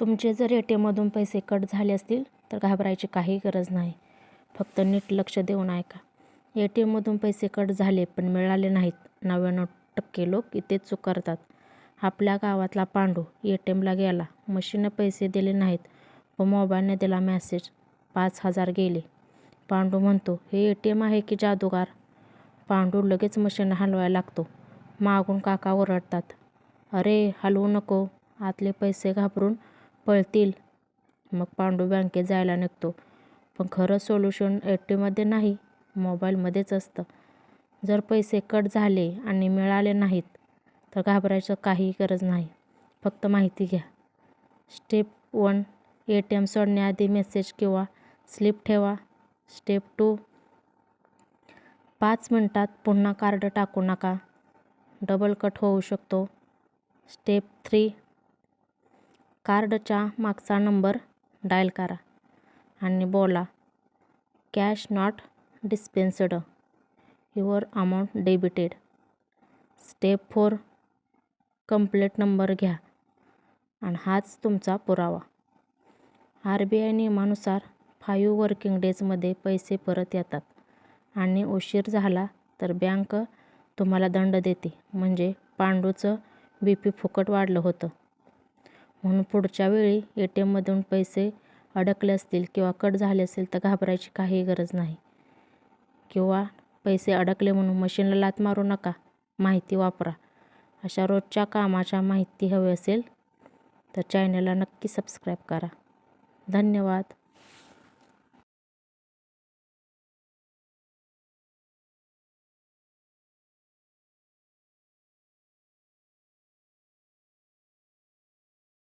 तुमचे जर A T एममधून पैसे कट झाले असतील तर घाबरायची काही गरज नाही. फक्त नीट लक्ष देऊन ऐका. ए टी एममधून पैसे कट झाले पण मिळाले नाहीत. नव्याण्णव टक्के लोक इथेच चूक करतात आपल्या गावातला पांडू ए टी एमला गेला. मशीनं पैसे दिले नाहीत व मोबाईलने दिला मॅसेज पाच हजार गेले. पांडू म्हणतो हे ए टी एम आहे की जादूगार? पांडू लगेच मशीन हलवायला लागतो. मागून काका ओरडतात अरे हलवू नको. आतले पैसे घाबरून पळतील. मग पांडू बँकेत जायला निघतो. पण खरं सोल्युशन ए टीमध्ये नाही मोबाईलमध्येच असतं. जर पैसे कट झाले आणि मिळाले नाहीत तर घाबरायचं काही गरज नाही. फक्त माहिती घ्या. Step one A T M सोडण्याआधी message किंवा स्लिप ठेवा. स्टेप टू पाच मिनटात पुन्हा कार्ड टाकू नका. डबल कट होऊ शकतो. स्टेप थ्री कार्डच्या मागचा नंबर डायल करा आणि बोला cash not dispensed. Your amount debited. Step four complaint number घ्या आणि हाच तुमचा पुरावा. आर बी आय नियमानुसार फाईव्ह वर्किंग डेजमध्ये पैसे परत येतात आणि उशीर झाला तर बँक तुम्हाला दंड देते. म्हणजे पांडूचं बी पी फुकट वाढलं होतं. म्हणून पुढच्या वेळी ए टी एममधून पैसे अडकले असतील किंवा कट झाले असेल तर घाबरायची काही गरज नाही. किंवा पैसे अडकले म्हणून मशीनला लात मारू नका. माहिती वापरा. अशा रोजच्या कामाच्या माहिती हवी असेल तर चॅनलला नक्की सबस्क्राईब करा. धन्यवाद.